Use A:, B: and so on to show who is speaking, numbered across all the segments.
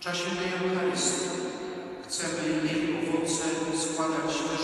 A: W czasie tej Eucharystii chcemy jej owoce składać też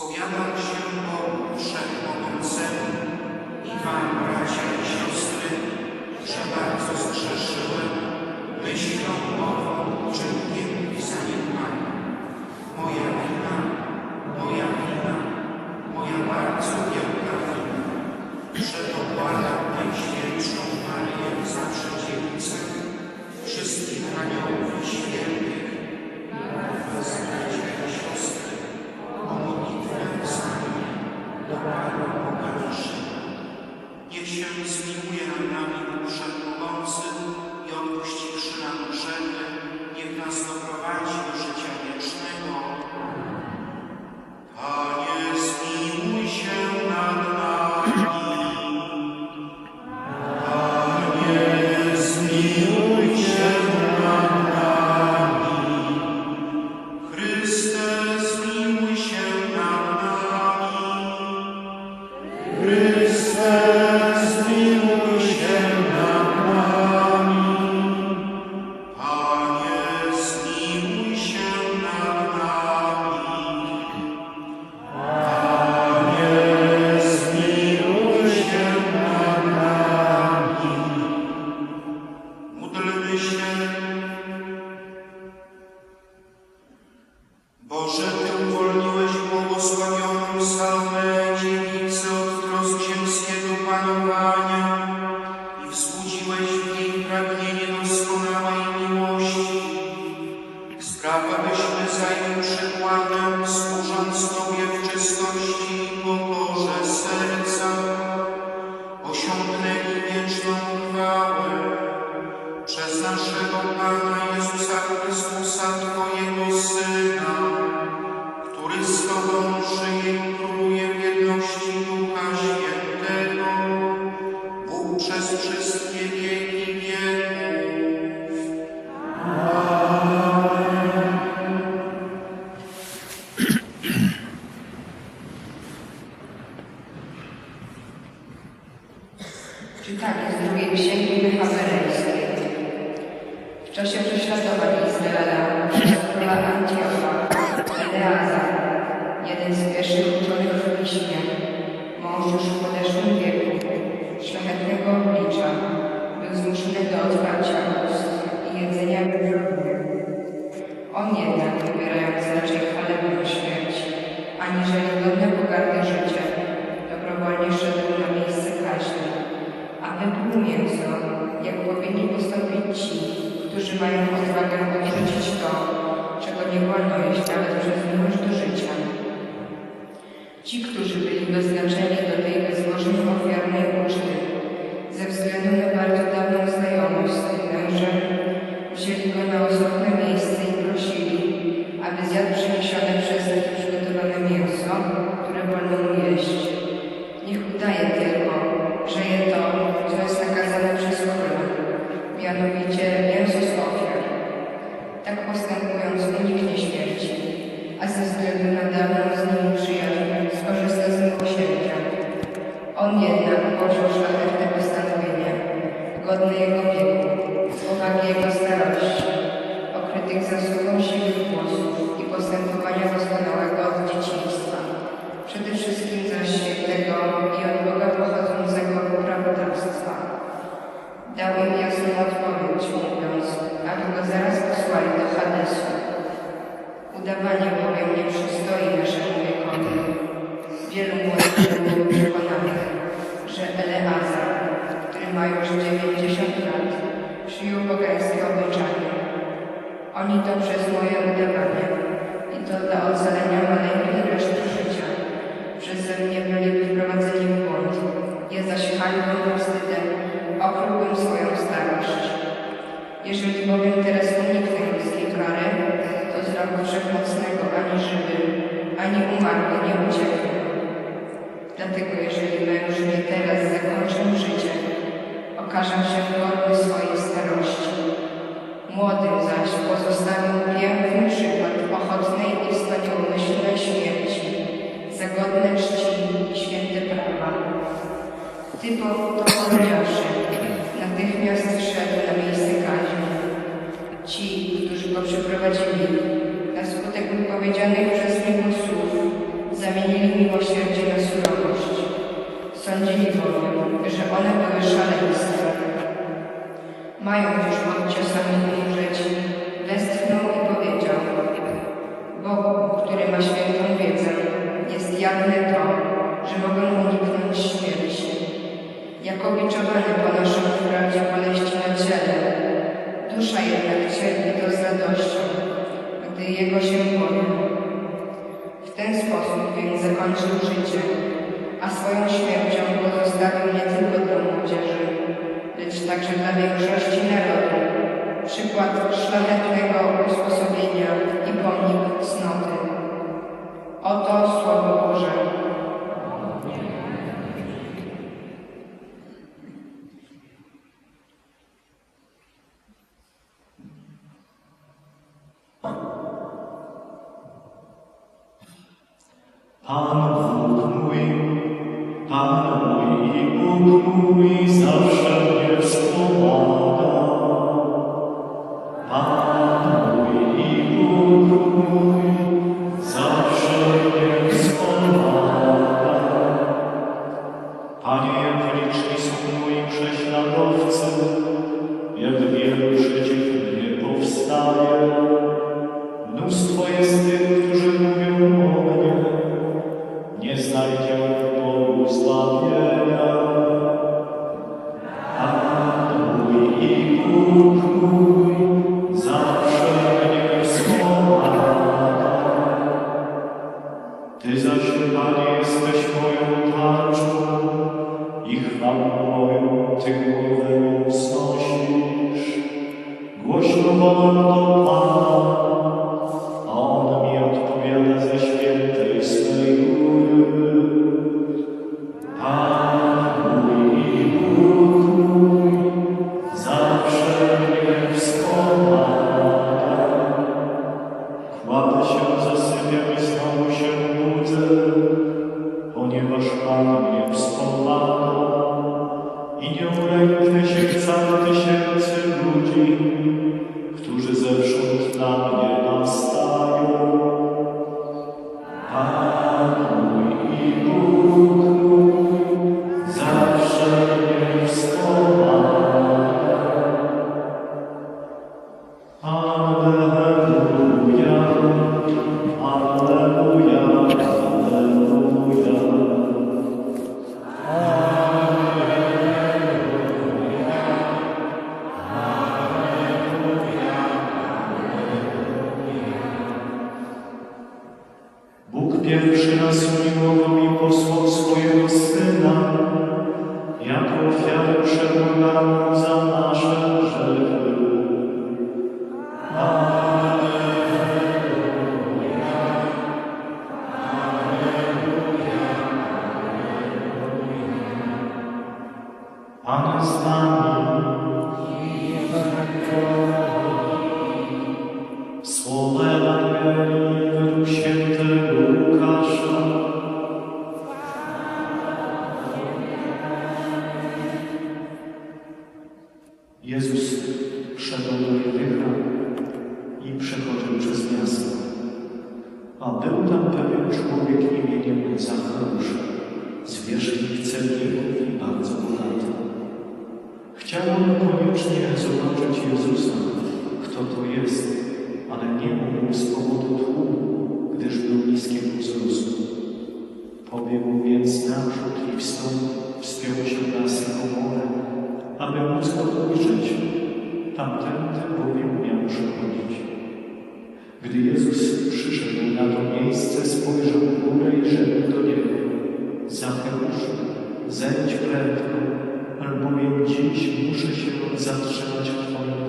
A: Spowiadam się Bogu Wszechmogącemu i Wam, bracia i siostry, że bardzo zgrzeszyłem myślą, mową, czynkiem i zaniedbaniem. Moja wina Tak, z
B: drugiej księgi Haberejskiej. W czasie prześladowań Izraela przez króla Antiocha, Eleaza, jeden z pierwszych uczonych w piśmie, mąż już w podeszłym wieku, szlachetnego oblicza, był zmuszony do otwarcia ust i jedzenia On jednak, wybierając raczej chwalebną śmierć, aniżeli godne pogardy życie, dobrowolnie szedł aby umieć to, jak powinni postąpić ci, którzy mają odwagę odrzucić to, czego nie wolno jeść nawet przez miłość do życia. Ci, którzy byli doznaczeni do tej bezbożnej ofiarnej uczty, ze względu na bardzo dawną Panie bowiem nie przystoi naszemu wiekowi. Wielu people. ten sposób więc zakończył życie, a swoją śmiercią pozostawił nie tylko dla młodzieży, lecz także dla większości narodu. Przykład szlachetnego usposobienia i pomnik cnoty. Oto słowo
C: Похмурий, похмурий, похмурий, завжди є спомога. Jezus wszedł do Jerycha i przechodził przez miasto. A był tam pewien człowiek imieniem Zachariusz, zwierzchnik celników i bardzo bogaty. Chciał on koniecznie zobaczyć Jezusa, kto to jest, ale nie mógł z powodu tłumu, gdyż był niskiego wzrostu. Pobiegł więc naprzód i wstąpił, wspiął się na sykomorę, aby móc ujrzeć. Tamtędy bowiem miał przychodzić. Gdy Jezus przyszedł na to miejsce, spojrzał w górę i rzekł do niego Zacheuszu, zejdź prędko, albowiem dziś muszę się zatrzymać w Twoim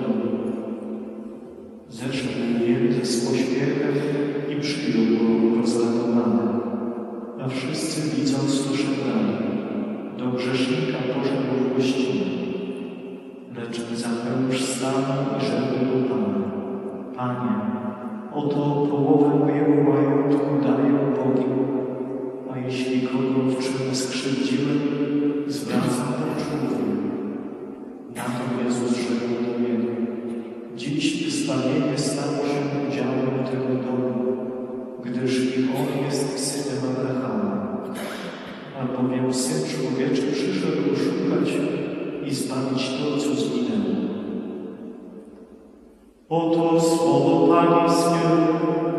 C: słowo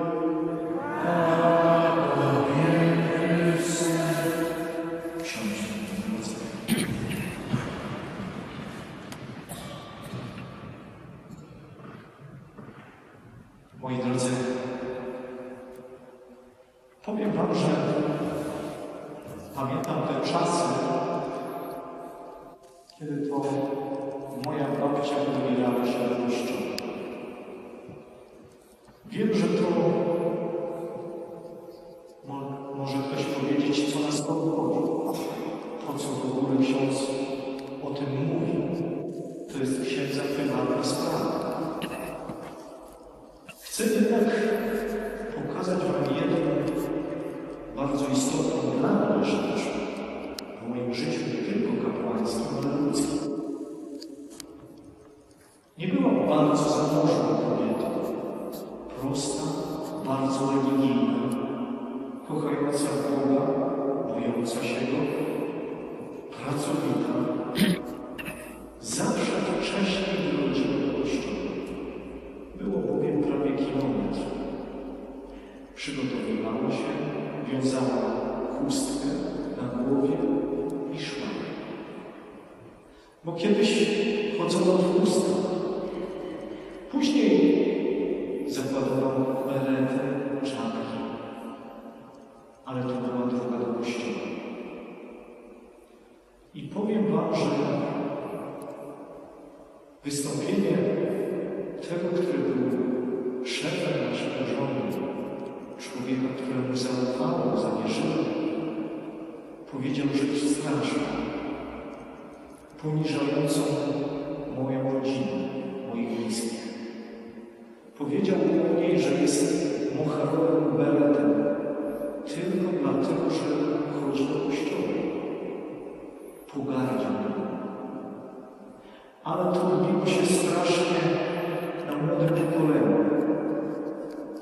C: Ale to była droga do kościoła. I powiem Wam, że wystąpienie tego, który był szefem naszego rządu, człowieka, któremu zaufano, zawierzyło, powiedział rzecz straszną, poniżającą moją rodzinę, moich bliskich. Powiedział o niej, że jest mocharowym beretem, tylko dlatego, że chodzi do kościoła. Pogardził. Ale to odbiło się strasznie na młodym pokoleniu.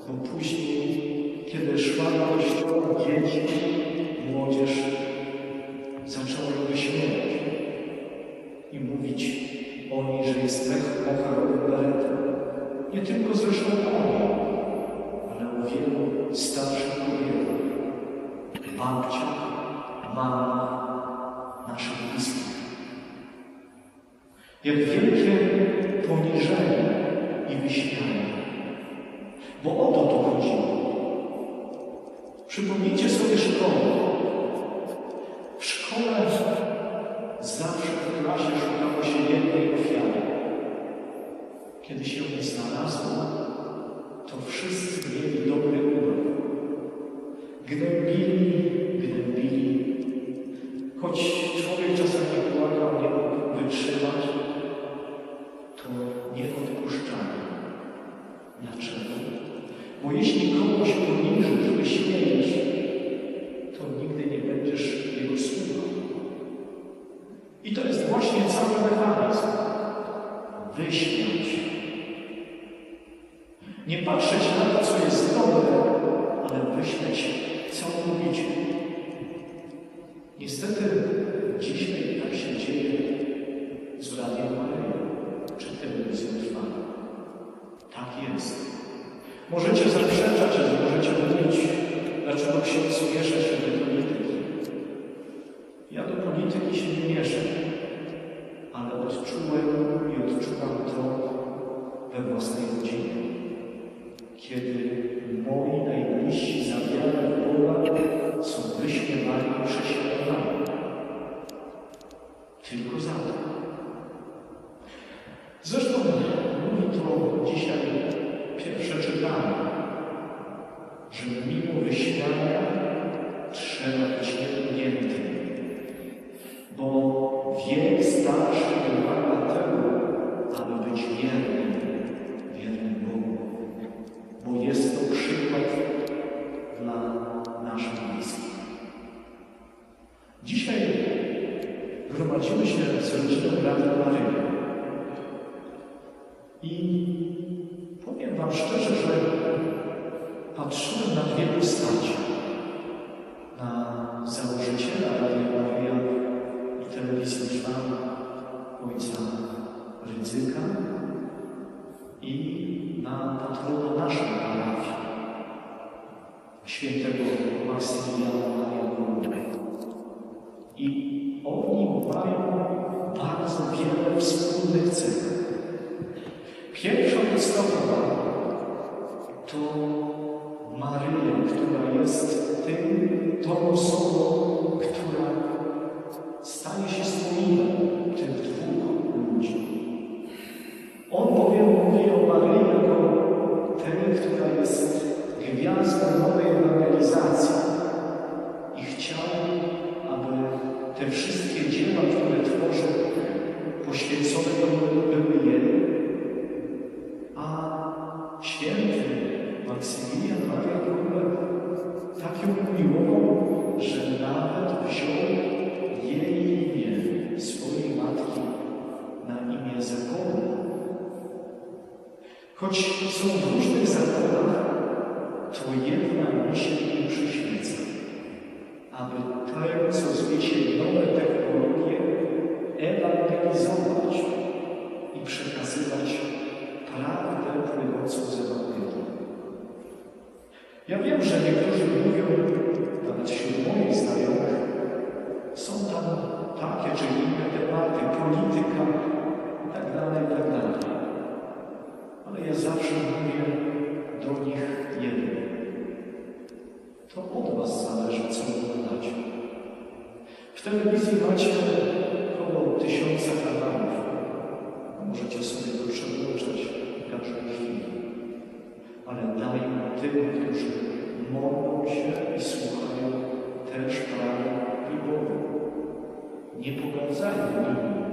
C: Bo później, kiedy szła do kościoła, dzieci, młodzież zaczęła ją wyśmiewać i mówić o niej, że jest mech mocharowym beretem. Nie tylko zresztą o niej, ale o wielu starszych Jak wielkie poniżenie i wyśmianie. Bo o to tu chodziło. Przypomnijcie sobie szkołę. W szkole zawsze w klasie szukało się jednej ofiary. Kiedy się nie znalazło, to wszyscy mieli dobry umysł. Gnębili, gnębili. Choć człowiek czasami płakał, nie wytrzymać, to nieodpuszczanie. Dlaczego? Bo jeśli komuś poniżysz, wyśmiejesz, to nigdy nie będziesz jego sługą. I to jest właśnie cały mechanizm. Wyśmiać. Nie patrzeć na to, co jest dobre, ale wyśmiać całkowicie. Niestety dzisiaj tak się dzieje, z Radia Maryja. Czy tym jest trwali? Tak jest. Możecie zaprzeczać, możecie mówić, dlaczego ksiądz miesza się do polityki. Ja do polityki się nie mieszam. I powiem Wam szczerze, że patrzyłem na dwie postacie. Ja wiem, że niektórzy mówią, nawet wśród moich znajomych, są tam takie czy inne tematy, polityka tak dalej. Tak Ale ja zawsze mówię do nich jedno. To od Was zależy, co oglądacie. W telewizji macie około tysiąca kanałów. Możecie sobie to przełączać każdą chwilę ale daj tym, którzy modlą się i słuchają, też Panie lubowy. Nie pogardzajmy nimi,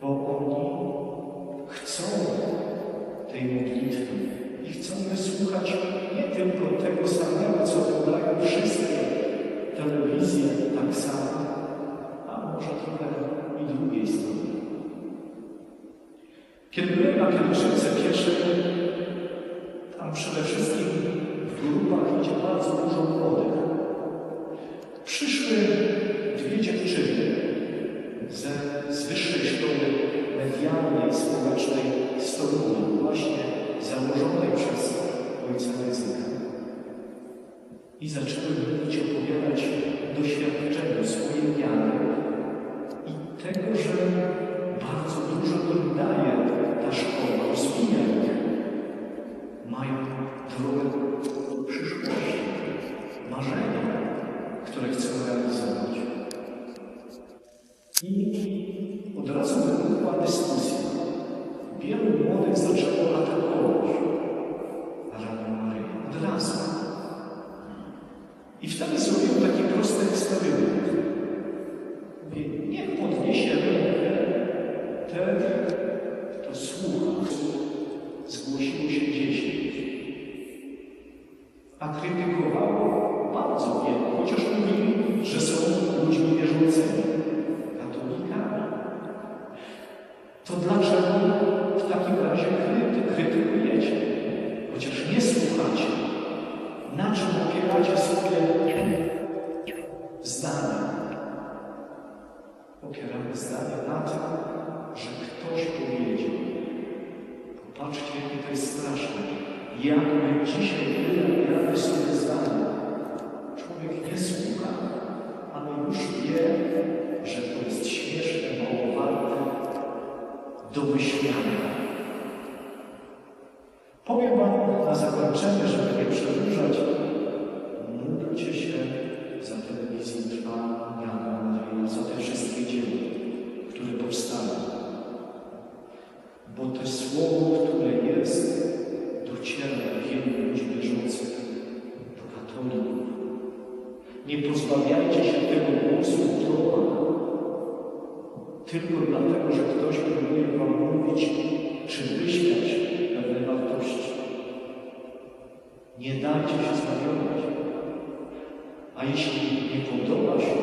C: bo oni chcą tej modlitwy i chcą wysłuchać nie tylko tego samego, co wydają wszystkie telewizje tak samo, a może trochę i drugiej strony. Kiedy byłem na pielgrzymce pieszej, zdanie. Opieramy zdanie na tym, że ktoś powiedział. Popatrzcie, jakie to jest straszne. Jak my dzisiaj wyrabiamy sobie zdanie. Człowiek nie słucha, ale już wie, że to jest śmieszne, mało warte do myślenia. Powiem Wam na zakończenie, żeby nie przedłużać, za telewizją Trwa, miała nadzieję, za te wszystkie dzieła, które powstały. Bo to słowo, które jest, dociera do wielu ludzi wierzących, do katolików. Nie pozbawiajcie się tego głosu tylko dlatego, że ktoś próbuje Wam mówić, czy wyśmiać pewne wartości. Nie dajcie się zawiować. A jeśli nie podoba się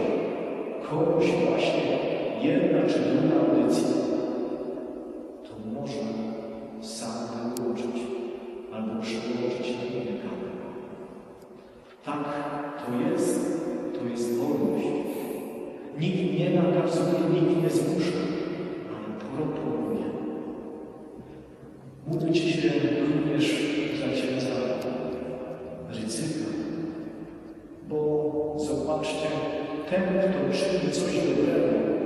C: komuś właśnie jedna czy druga audycja, to można sam wyłączyć albo przełożyć na inny kanał. Tak, to jest, to jest wolność. Nikt nie nakazuje, nikt nie zmusza, ale proponuje. Módlcie się również za zobaczcie, ten, kto czyni coś dobrego,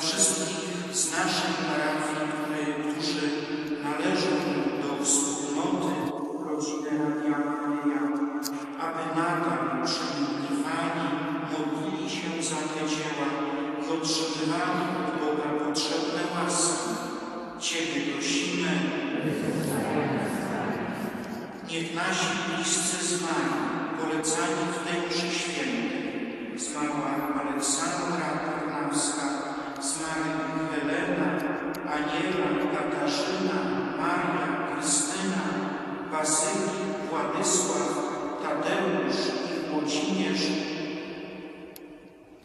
A: wszystkich z naszych parafii, którzy należą do wspólnoty rodziny Radia Maryja, aby nadal przemówiwali, modlili się za te dzieła i otrzymywali od Boga potrzebne łaski. Ciebie prosimy, Niech nasi bliscy zmarli, polecani w tej mszy świętej, zmarła Aleksandra Aniela, Katarzyna, Maria, Krystyna, Basyli, Władysław, Tadeusz i Włodzimierz,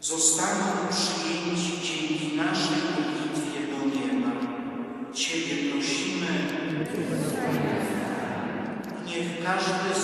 A: zostaną przyjęci dzięki naszej modlitwie do nieba. Ciebie prosimy, Niech każdy z